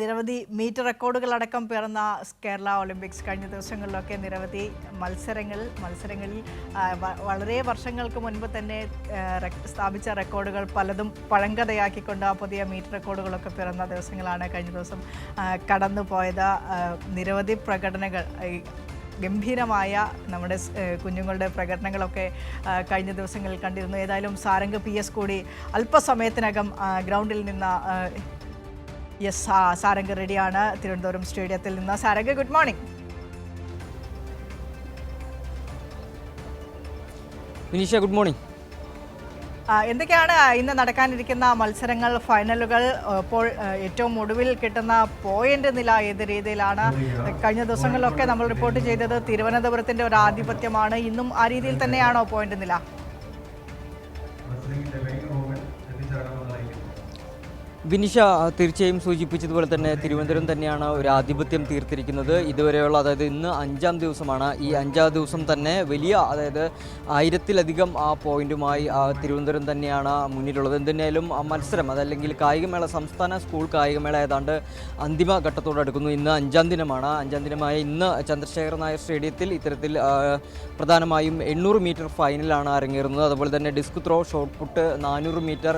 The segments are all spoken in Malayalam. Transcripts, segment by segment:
നിരവധി മീറ്റ് റെക്കോർഡുകൾ അടക്കം പിറന്ന കേരള ഒളിമ്പിക്സ് കഴിഞ്ഞ ദിവസങ്ങളിലൊക്കെ നിരവധി മത്സരങ്ങൾ മത്സരങ്ങളിൽ വളരെ വർഷങ്ങൾക്ക് മുൻപ് തന്നെ സ്ഥാപിച്ച റെക്കോർഡുകൾ പലതും പഴങ്കഥയാക്കിക്കൊണ്ട് ആ പുതിയ മീറ്റ് റെക്കോർഡുകളൊക്കെ പിറന്ന ദിവസങ്ങളാണ് കഴിഞ്ഞ ദിവസം ആ, കടന്നു പോയത് നിരവധി പ്രകടനങ്ങൾ ഗംഭീരമായ നമ്മുടെ കുഞ്ഞുങ്ങളുടെ പ്രകടനങ്ങളൊക്കെ കഴിഞ്ഞ ദിവസങ്ങളിൽ കണ്ടിരുന്നു. ഏതായാലും സാരംഗ് പി എസ് കൂടി അല്പസമയത്തിനകം ഗ്രൗണ്ടിൽ നിന്ന് യെസ് സാരംഗ് റെഡിയാണ്. തിരുവനന്തപുരം സ്റ്റേഡിയത്തിൽ നിന്ന്. Sarang good morning Vineesha good morning എന്തൊക്കെയാണ് ഇന്ന് നടക്കാനിരിക്കുന്ന മത്സരങ്ങൾ ഫൈനലുകൾ ഇപ്പോൾ ഏറ്റവും ഒടുവിൽ കിട്ടുന്ന പോയിന്റ് നില ഏത് രീതിയിലാണ്? കഴിഞ്ഞ ദിവസങ്ങളിലൊക്കെ നമ്മൾ റിപ്പോർട്ട് ചെയ്തത് തിരുവനന്തപുരത്തിന്റെ ഒരു ആധിപത്യമാണ്. ഇന്നും ആ രീതിയിൽ തന്നെയാണോ പോയിന്റ് നില? വിനിഷ തീർച്ചയായും സൂചിപ്പിച്ചതുപോലെ തന്നെ തിരുവനന്തപുരം തന്നെയാണ് ഒരു ആധിപത്യം തീർത്തിരിക്കുന്നത്. ഇതുവരെയുള്ള അതായത് ഇന്ന് അഞ്ചാം ദിവസമാണ്. ഈ അഞ്ചാം ദിവസം തന്നെ വലിയ അതായത് ആയിരത്തിലധികം ആ പോയിന്റുമായി തിരുവനന്തപുരം തന്നെയാണ് മുന്നിലുള്ളത്. എന്തിനായാലും മത്സരം അതല്ലെങ്കിൽ കായികമേള സംസ്ഥാന സ്കൂൾ കായികമേള ഏതാണ്ട് അന്തിമ ഘട്ടത്തോട് അടുക്കുന്നു. ഇന്ന് അഞ്ചാം ദിനമാണ്. അഞ്ചാം ദിനമായ ഇന്ന് ചന്ദ്രശേഖര നായർ സ്റ്റേഡിയത്തിൽ ഇത്തരത്തിൽ പ്രധാനമായും എണ്ണൂറ് മീറ്റർ ഫൈനലാണ് അരങ്ങേറുന്നത്. അതുപോലെ തന്നെ ഡിസ്ക് ത്രോ ഷോട്ട് പുട്ട് നാനൂറ് മീറ്റർ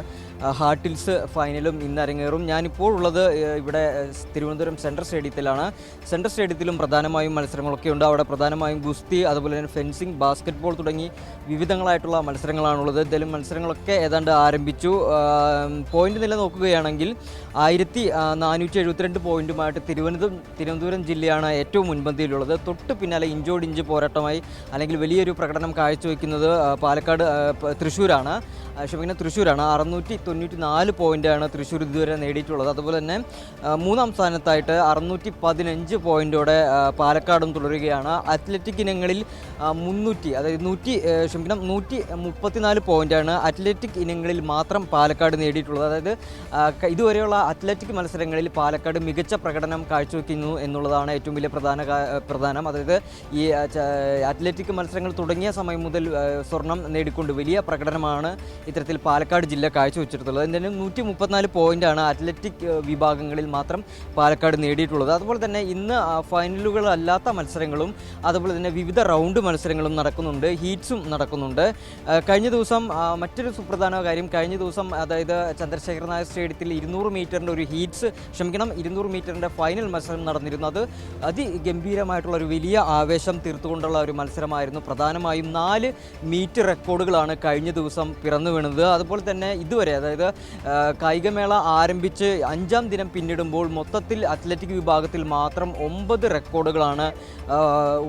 ഹാർട്ടിൽസ് ഫൈനലും ഇന്ന് അരങ്ങേറും ഞാനിപ്പോൾ ഉള്ളത് ഇവിടെ തിരുവനന്തപുരം സെൻട്രൽ സ്റ്റേഡിയത്തിലാണ്. സെൻട്രൽ സ്റ്റേഡിയത്തിലും പ്രധാനമായും മത്സരങ്ങളൊക്കെ ഉണ്ട്. അവിടെ പ്രധാനമായും ഗുസ്തി അതുപോലെ തന്നെ ഫെൻസിങ് ബാസ്ക്കറ്റ്ബോൾ തുടങ്ങി വിവിധങ്ങളായിട്ടുള്ള മത്സരങ്ങളാണുള്ളത്. എന്തായാലും മത്സരങ്ങളൊക്കെ ഏതാണ്ട് ആരംഭിച്ചു. പോയിന്റ് നില നോക്കുകയാണെങ്കിൽ ആയിരത്തി നാനൂറ്റി എഴുപത്തിരണ്ട് പോയിന്റുമായിട്ട് തിരുവനന്തപുരം തിരുവനന്തപുരം ജില്ലയാണ് ഏറ്റവും മുൻപന്തിയിലുള്ളത്. തൊട്ട് പിന്നാലെ ഇഞ്ചോട് ഇഞ്ച് പോരാട്ടമായി അല്ലെങ്കിൽ വലിയൊരു പ്രകടനം കാഴ്ചവെക്കുന്നത് പാലക്കാട് തൃശ്ശൂരാണ്. ക്ഷമിക്കുന്ന തൃശ്ശൂരാണ്. അറുന്നൂറ്റി തൊണ്ണൂറ്റി നാല് പോയിന്റാണ് തൃശ്ശൂർ ഇതുവരെ നേടിയിട്ടുള്ളത്. അതുപോലെ തന്നെ മൂന്നാം സ്ഥാനത്തായിട്ട് അറുന്നൂറ്റി പതിനഞ്ച് പോയിന്റോടെ പാലക്കാടും തുടരുകയാണ്. അത്ലറ്റിക് ഇനങ്ങളിൽ മുന്നൂറ്റി അതായത് നൂറ്റി ക്ഷമിക്കണം നൂറ്റി മുപ്പത്തിനാല് പോയിന്റാണ് അത്ലറ്റിക് ഇനങ്ങളിൽ മാത്രം പാലക്കാട് നേടിയിട്ടുള്ളത്. അതായത് ഇതുവരെയുള്ള അത്ലറ്റിക് മത്സരങ്ങളിൽ പാലക്കാട് മികച്ച പ്രകടനം കാഴ്ചവെക്കുന്നു എന്നുള്ളതാണ് ഏറ്റവും വലിയ പ്രധാന പ്രധാനം. അതായത് ഈ അത്ലറ്റിക് മത്സരങ്ങൾ തുടങ്ങിയ സമയം മുതൽ സ്വർണം നേടിക്കൊണ്ട് വലിയ പ്രകടനമാണ് ഇത്തരത്തിൽ പാലക്കാട് ജില്ല കാഴ്ചവെച്ചിട്ടുള്ളത്. എന്തായാലും നൂറ്റി മുപ്പത്തിനാല് പോയിന്റാണ് അത്ലറ്റിക് വിഭാഗങ്ങളിൽ മാത്രം പാലക്കാട് നേടിയിട്ടുള്ളത്. അതുപോലെ തന്നെ ഇന്ന് ഫൈനലുകളല്ലാത്ത മത്സരങ്ങളും അതുപോലെ തന്നെ വിവിധ റൗണ്ട് മത്സരങ്ങളും നടക്കുന്നുണ്ട് ഹീറ്റ്സും നടക്കുന്നുണ്ട്. കഴിഞ്ഞ ദിവസം മറ്റൊരു സുപ്രധാന കാര്യം കഴിഞ്ഞ ദിവസം അതായത് ചന്ദ്രശേഖർ നായർ സ്റ്റേഡിയത്തിൽ ഇരുന്നൂറ് മീറ്ററിന്റെ ഒരു ഹീറ്റ്സ് ക്ഷമിക്കണം ഇരുന്നൂറ് മീറ്ററിന്റെ ഫൈനൽ മത്സരം നടന്നിരുന്നു അത് അതിഗംഭീരമായിട്ടുള്ള ഒരു വലിയ ആവേശം തീർത്തുകൊണ്ടുള്ള ഒരു മത്സരമായിരുന്നു. പ്രധാനമായും നാല് മീറ്റ് റെക്കോർഡുകളാണ് കഴിഞ്ഞ ദിവസം പിറന്നു വീണത്. അതുപോലെ തന്നെ ഇതുവരെ അതായത് കായികമേള ആരംഭിച്ച് അഞ്ചാം ദിനം പിന്നിടുമ്പോൾ മൊത്തത്തിൽ അത്ലറ്റിക് വിഭാഗത്തിൽ മാത്രം ഒമ്പത് റെക്കോർഡുകളാണ്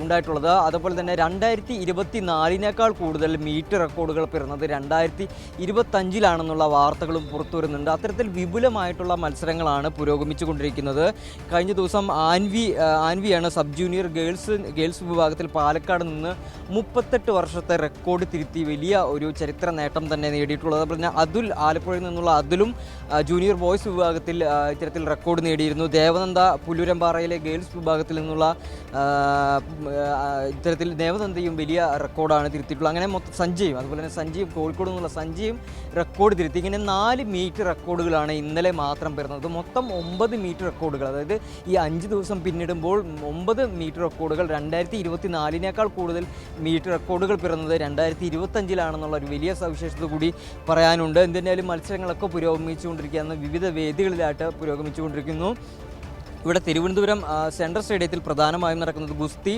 ഉണ്ടായിട്ടുള്ളത്. അതുപോലെ തന്നെ രണ്ടായിരത്തി ഇരുപത്തി നാലിനേക്കാൾ കൂടുതൽ മീറ്റ് റെക്കോർഡുകൾ പിറന്നത് രണ്ടായിരത്തി ഇരുപത്തഞ്ചിലാണെന്നുള്ള വാർത്തകളും പുറത്തു വരുന്നുണ്ട് അത്തരത്തിൽ വിപുലമായിട്ടുള്ള മത്സരങ്ങളാണ് പുരോഗമിച്ചുകൊണ്ടിരിക്കുന്നത്. കഴിഞ്ഞ ദിവസം ആൻവി ആൻവിയാണ് സബ് ജൂനിയർ ഗേൾസ് ഗേൾസ് വിഭാഗത്തിൽ പാലക്കാട് നിന്ന് മുപ്പത്തെട്ട് വർഷത്തെ റെക്കോർഡ് തിരുത്തി. വലിയ ഒരു ചരിത്ര നേട്ടം തന്നെ നേടിയിട്ടുള്ളത്. അതുപോലെ തന്നെ അതുൽ ആലപ്പുഴയിൽ നിന്നുള്ള അതുലും ആ, ജൂനിയർ ബോയ്സ് വിഭാഗത്തിൽ ഇത്തരത്തിൽ റെക്കോർഡ് നേടിയിരുന്നു. ദേവനന്ദ പുല്ലൂരമ്പാറയിലെ ഗേൾസ് വിഭാഗത്തിൽ നിന്നുള്ള ഇത്തരത്തിൽ ദേവനന്ദയും വലിയ റെക്കോർഡാണ് തിരുത്തിയിട്ടുള്ളത്. അങ്ങനെ മൊത്തം സഞ്ജയും അതുപോലെ തന്നെ സഞ്ജയും കോഴിക്കോട് നിന്നുള്ള സഞ്ജയും റെക്കോർഡ് തിരുത്തി. ഇങ്ങനെ നാല് മീറ്റ് റെക്കോർഡുകളാണ് ഇന്നലെ മാത്രം പിറന്നത് മൊത്തം ഒമ്പത് മീറ്റ് റെക്കോർഡുകൾ അതായത് ഈ അഞ്ച് ദിവസം പിന്നിടുമ്പോൾ ഒമ്പത് മീറ്റ് റെക്കോർഡുകൾ രണ്ടായിരത്തി ഇരുപത്തി നാലിനേക്കാൾ കൂടുതൽ മീറ്റ് റെക്കോർഡുകൾ പിറന്നത് രണ്ടായിരത്തി ഇരുപത്തഞ്ചിലാണെന്നുള്ള ഒരു വലിയ സവിശേഷത കൂടി പറയാനുണ്ട്. എന്തിനായാലും മത്സരങ്ങളൊക്കെ പുരോഗമിച്ചുകൊണ്ടിരിക്കുകയാണ്. വിവിധ വേദികളിലായിട്ട് പുരോഗമിച്ചുകൊണ്ടിരിക്കുന്നു. ഇവിടെ തിരുവനന്തപുരം സെൻട്രൽ സ്റ്റേഡിയത്തിൽ പ്രധാനമായും നടക്കുന്നത് ഗുസ്തി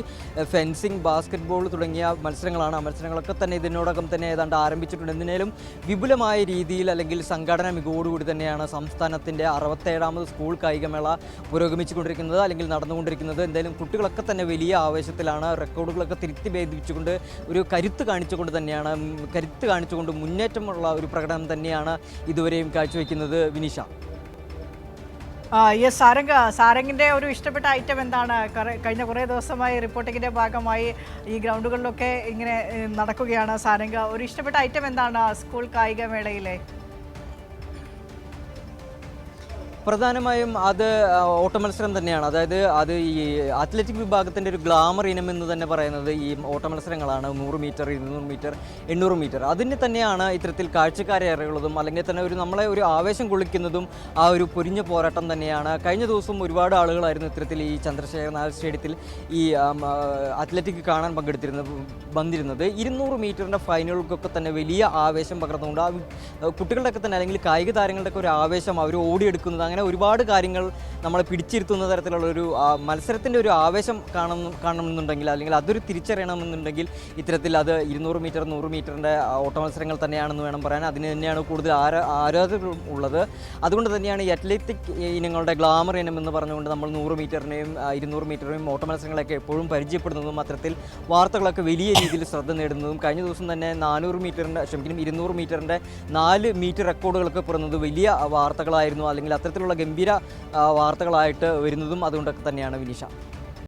ഫെൻസിംഗ് ബാസ്കറ്റ്ബോൾ തുടങ്ങിയ മത്സരങ്ങളാണ്. ആ മത്സരങ്ങളൊക്കെ തന്നെ ഇതിനോടകം തന്നെ ഏതാണ്ട് ആരംഭിച്ചിട്ടുണ്ട്. എന്തിനേലും വിപുലമായ രീതിയിൽ അല്ലെങ്കിൽ സംഘടന മികവോടുകൂടി തന്നെയാണ് സംസ്ഥാനത്തിന്റെ അറുപത്തേഴാമത് സ്കൂൾ കായികമേള പുരോഗമിച്ചുകൊണ്ടിരിക്കുന്നത് അല്ലെങ്കിൽ നടന്നുകൊണ്ടിരിക്കുന്നത്. എന്തായാലും കുട്ടികളൊക്കെ തന്നെ വലിയ ആവേശത്തിലാണ്. റെക്കോർഡുകളൊക്കെ തിരുത്തി ഭേദിപ്പിച്ചുകൊണ്ട് ഒരു കരുത്ത് കാണിച്ചുകൊണ്ട് തന്നെയാണ് കരുത്ത് കാണിച്ചുകൊണ്ട് മുന്നേറ്റമുള്ള ഒരു പ്രകടനം തന്നെയാണ് ഇതുവരെയും കാഴ്ചവെക്കുന്നത് വിനിഷ. യെസ് സാരംഗ് സാരംഗിന്റെ ഒരു ഇഷ്ടപ്പെട്ട ഐറ്റം എന്താണ്? കഴിഞ്ഞ കുറേ ദിവസമായി റിപ്പോർട്ടിങ്ങിന്റെ ഭാഗമായി ഈ ഗ്രൗണ്ടുകളിലൊക്കെ ഇങ്ങനെ നടക്കുകയാണ് സാരംഗ. ഒരു ഇഷ്ടപ്പെട്ട ഐറ്റം എന്താണ് സ്കൂൾ കായികമേളയിലെ? പ്രധാനമായും അത് ഓട്ടമത്സരം ഓട്ട മത്സരം തന്നെയാണ്. അതായത് അത് ഈ അത്ലറ്റിക് വിഭാഗത്തിന്റെ ഒരു ഗ്ലാമർ ഇനം എന്ന് തന്നെ പറയുന്നത് ഈ ഓട്ടമത്സരങ്ങളാണ്. നൂറ് മീറ്റർ ഇരുന്നൂറ് മീറ്റർ എണ്ണൂറ് മീറ്റർ. അതിന് തന്നെയാണ് ഇത്തരത്തിൽ കാഴ്ചക്കാരെ അറിയുള്ളതും അല്ലെങ്കിൽ തന്നെ ഒരു നമ്മളെ ഒരു ആവേശം കൊള്ളിക്കുന്നതും ആ ഒരു പൊരിഞ്ഞ പോരാട്ടം തന്നെയാണ്. കഴിഞ്ഞ ദിവസം ഒരുപാട് ആളുകളായിരുന്നു ഇത്തരത്തിൽ ഈ ചന്ദ്രശേഖർ നായർ സ്റ്റേഡിയത്തിൽ ഈ അത്ലറ്റിക് കാണാൻ പങ്കെടുത്തിരുന്നത് വന്നിരുന്നത്. ഇരുന്നൂറ് മീറ്ററിന്റെ ഫൈനലുകൾക്കൊക്കെ തന്നെ വലിയ ആവേശം പകർന്നുകൊണ്ട് ആ കുട്ടികളുടെയൊക്കെ തന്നെ അല്ലെങ്കിൽ കായിക താരങ്ങളുടെയൊക്കെ ഒരു ആവേശം അവർ ഓടിയെടുക്കുന്നത്. അങ്ങനെ ഒരുപാട് കാര്യങ്ങൾ നമ്മളെ പിടിച്ചിരുത്തുന്ന തരത്തിലുള്ള ഒരു മത്സരത്തിന്റെ ഒരു ആവേശം കാണണം കാണണമെന്നുണ്ടെങ്കിൽ അല്ലെങ്കിൽ അതൊരു തിരിച്ചറിയണമെന്നുണ്ടെങ്കിൽ ഇത്തരത്തിൽ അത് ഇരുന്നൂറ് മീറ്റർ നൂറ് മീറ്ററിന്റെ ഓട്ട മത്സരങ്ങൾ തന്നെയാണെന്ന് വേണം പറയാൻ. അതിന് തന്നെയാണ് കൂടുതൽ ആരാ ഉള്ളത്. അതുകൊണ്ട് തന്നെയാണ് ഈ അത്ലറ്റിക് ഇനങ്ങളുടെ ഗ്ലാമർ ഇനം എന്ന് പറഞ്ഞുകൊണ്ട് നമ്മൾ നൂറ് മീറ്ററിനെയും ഇരുന്നൂറ് മീറ്ററിനെയും ഓട്ട മത്സരങ്ങളൊക്കെ എപ്പോഴും പരിചയപ്പെടുന്നതും അത്തരത്തിൽ വാർത്തകളൊക്കെ വലിയ രീതിയിൽ ശ്രദ്ധ നേടുന്നതും കഴിഞ്ഞ ദിവസം തന്നെ നാനൂറ് മീറ്ററിന്റെ ക്ഷമിക്കണം ഇരുന്നൂറ് മീറ്ററിന്റെ നാല് മീറ്റർ റെക്കോർഡുകളൊക്കെ പുറന്നത് വലിയ വാർത്തകളായിരുന്നു. അല്ലെങ്കിൽ അത്തരത്തിലുള്ള ഗംഭീര വാർത്തകളായിട്ട് വരുന്നതും അതുകൊണ്ടൊക്കെ തന്നെയാണ് വിനീഷ.